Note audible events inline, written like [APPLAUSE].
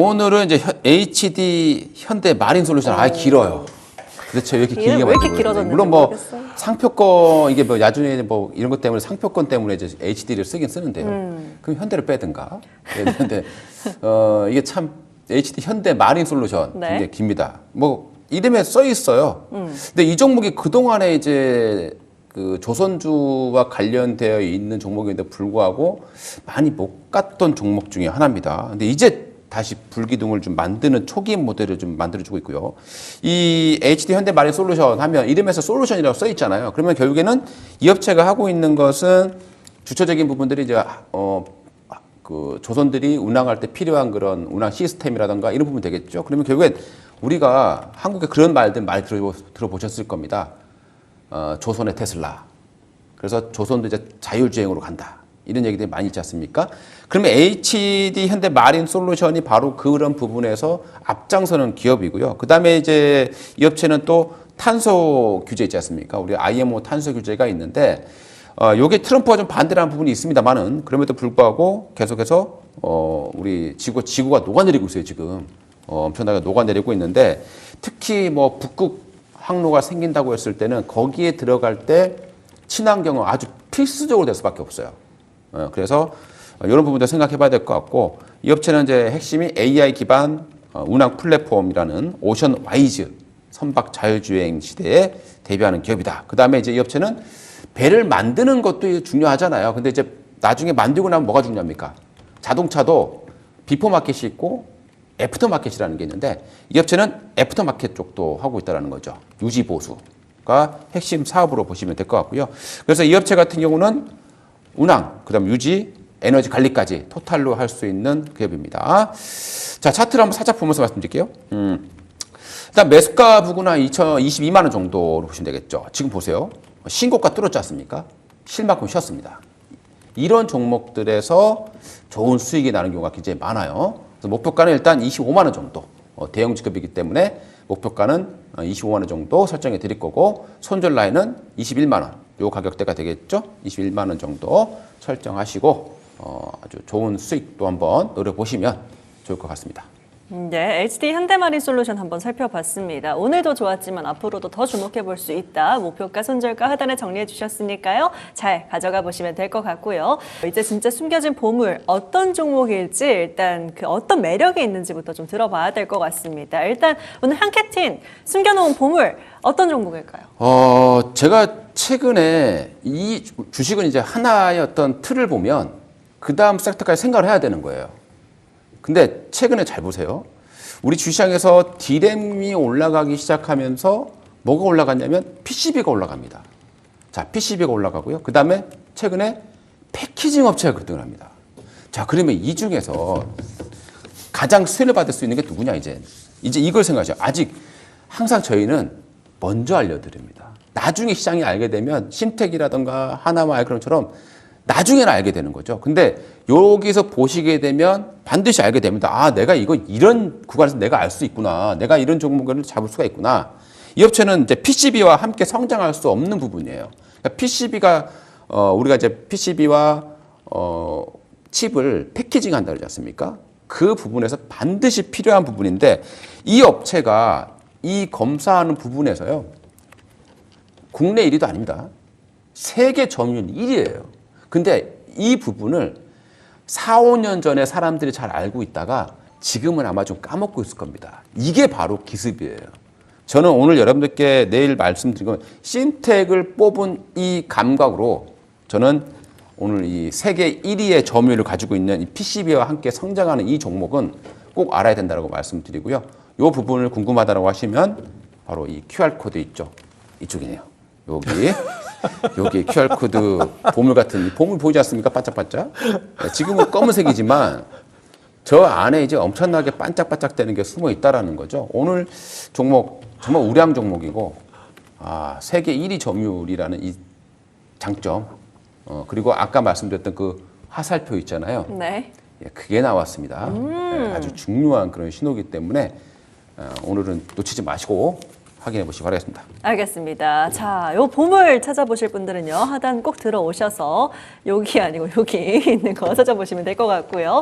오늘은 이제 현- HD 현대 마린 솔루션 아 길어요. 도대체 왜 이렇게 이게 길게 왜 이렇게 만들고 길어졌는지 있는지. 물론 뭐 모르겠어요. 상표권 이게 뭐 야준에 뭐 이런 것 때문에 상표권 때문에 이제 HD를 쓰긴 쓰는데요. 음. 그럼 현대를 빼든가. 근데 어 이게 참 HD 현대 마린 솔루션 네. 굉장히 깁니다. 뭐 이름에 써 있어요. 음. 근데 이 종목이 그 동안에 이제 그 조선주와 관련되어 있는 종목인데 불구하고 많이 못 갔던 종목 중에 하나입니다. 근데 이제 다시 불기둥을 좀 만드는 초기 모델을 좀 만들어주고 있고요. 이 HD 현대 마린 솔루션 하면 이름에서 솔루션이라고 써 있잖아요. 그러면 결국에는 이 업체가 하고 있는 것은 주체적인 부분들이 이제 어, 그 조선들이 운항할 때 필요한 그런 운항 시스템이라든가 이런 부분 되겠죠. 그러면 결국엔 우리가 한국에 그런 말들 많이 들어, 들어보셨을 겁니다. 어, 조선의 테슬라. 그래서 조선도 이제 자율주행으로 간다. 이런 얘기들이 많이 있지 않습니까? 그러면 HD 현대 마린 솔루션이 바로 그런 부분에서 앞장서는 기업이고요. 그 다음에 이제 이 업체는 또 탄소 규제 있지 않습니까? 우리 IMO 탄소 규제가 있는데, 어, 요게 트럼프가 좀 반대라는 부분이 있습니다만은, 그럼에도 불구하고 계속해서, 어, 우리 지구, 지구가 녹아내리고 있어요, 지금. 어, 엄청나게 녹아내리고 있는데, 특히 뭐 북극 항로가 생긴다고 했을 때는 거기에 들어갈 때 친환경은 아주 필수적으로 될 수밖에 없어요. 어, 그래서 이런 부분도 생각해 봐야 될 것 같고 이 업체는 이제 핵심이 AI 기반 어, 운항 플랫폼이라는 오션 와이즈 선박 자율주행 시대에 대비하는 기업이다. 그 다음에 이제 이 업체는 배를 만드는 것도 중요하잖아요. 근데 이제 나중에 만들고 나면 뭐가 중요합니까? 자동차도 비포 마켓이 있고 애프터 마켓이라는 게 있는데 이 업체는 애프터 마켓 쪽도 하고 있다는 거죠. 유지 보수가 핵심 사업으로 보시면 될 것 같고요. 그래서 이 업체 같은 경우는 운항, 그 다음 유지, 에너지 관리까지 토탈로 할 수 있는 기업입니다. 자, 차트를 한번 살짝 보면서 말씀드릴게요. 음. 일단 매수가 부구나 2022만 원 정도로 보시면 되겠죠. 지금 보세요. 신고가 뚫었지 않습니까? 실만큼 쉬었습니다. 이런 종목들에서 좋은 수익이 나는 경우가 굉장히 많아요. 그래서 목표가는 일단 25만 원 정도. 어, 대형 직급이기 때문에 목표가는 어, 25만 원 정도 설정해 드릴 거고 손절 라인은 21만 원. 요 가격대가 되겠죠? 21만 원 정도 설정하시고 어, 아주 좋은 수익도 한번 노려보시면 좋을 것 같습니다. 네, HD 현대마린 솔루션 한번 살펴봤습니다. 오늘도 좋았지만 앞으로도 더 주목해 볼 수 있다. 목표가, 손절가, 하단에 정리해 주셨으니까요. 잘 가져가 보시면 될 것 같고요. 이제 진짜 숨겨진 보물 어떤 종목일지 일단 그 어떤 매력이 있는지부터 좀 들어봐야 될 것 같습니다. 일단 오늘 한캐틴 숨겨놓은 보물 어떤 종목일까요? 어, 제가 최근에 이 주- 주식은 이제 하나의 어떤 틀을 보면 그 다음 섹터까지 생각을 해야 되는 거예요. 근데 최근에 잘 보세요. 우리 주시장에서 디램이 올라가기 시작하면서 뭐가 올라갔냐면 PCB가 올라갑니다. 자, PCB가 올라가고요. 그 다음에 최근에 패키징 업체가 급등을 합니다. 자, 그러면 이 중에서 가장 수혜를 받을 수 있는 게 누구냐, 이제. 이제 이걸 생각하죠. 아직 항상 저희는 먼저 알려드립니다. 나중에 시장이 알게 되면 심택이라든가 하나마 아이크론처럼 나중에는 알게 되는 거죠. 근데 여기서 보시게 되면 반드시 알게 됩니다. 아, 내가 이거 이런 구간에서 내가 알 수 있구나. 내가 이런 종목을 잡을 수가 있구나. 이 업체는 이제 PCB와 함께 성장할 수 없는 부분이에요. 그러니까 PCB가 어, 우리가 이제 PCB와 어, 칩을 패키징 한다 그러지 않습니까? 그 부분에서 반드시 필요한 부분인데 이 업체가 이 검사하는 부분에서요. 국내 1위도 아닙니다. 세계 점유율 1위예요. 근데 이 부분을 4, 5년 전에 사람들이 잘 알고 있다가 지금은 아마 좀 까먹고 있을 겁니다. 이게 바로 기습이에요. 저는 오늘 여러분들께 내일 말씀드린 건 신텍을 뽑은 이 감각으로 저는 오늘 이 세계 1위의 점유율을 가지고 있는 이 PCB와 함께 성장하는 이 종목은 꼭 알아야 된다고 말씀드리고요. 이 부분을 궁금하다고 하시면 바로 이 QR코드 있죠. 이쪽이네요. 여기 여기 QR코드 보물 같은 이 보물 보이지 않습니까? 반짝반짝. 네, 지금은 검은색이지만 저 안에 이제 엄청나게 반짝반짝 되는 게 숨어 있다라는 거죠. 오늘 종목 정말 우량 종목이고 아, 세계 1위 점유율이라는 이 장점 어, 그리고 아까 말씀드렸던 그 화살표 있잖아요. 네. 예, 그게 나왔습니다. 예, 아주 중요한 그런 신호기 때문에 어, 오늘은 놓치지 마시고 확인해 보시기 바라겠습니다. 알겠습니다. 자, 요 보물 찾아보실 분들은요, 하단 꼭 들어오셔서 여기 아니고 여기 [LAUGHS] 있는 거 찾아보시면 될 것 같고요.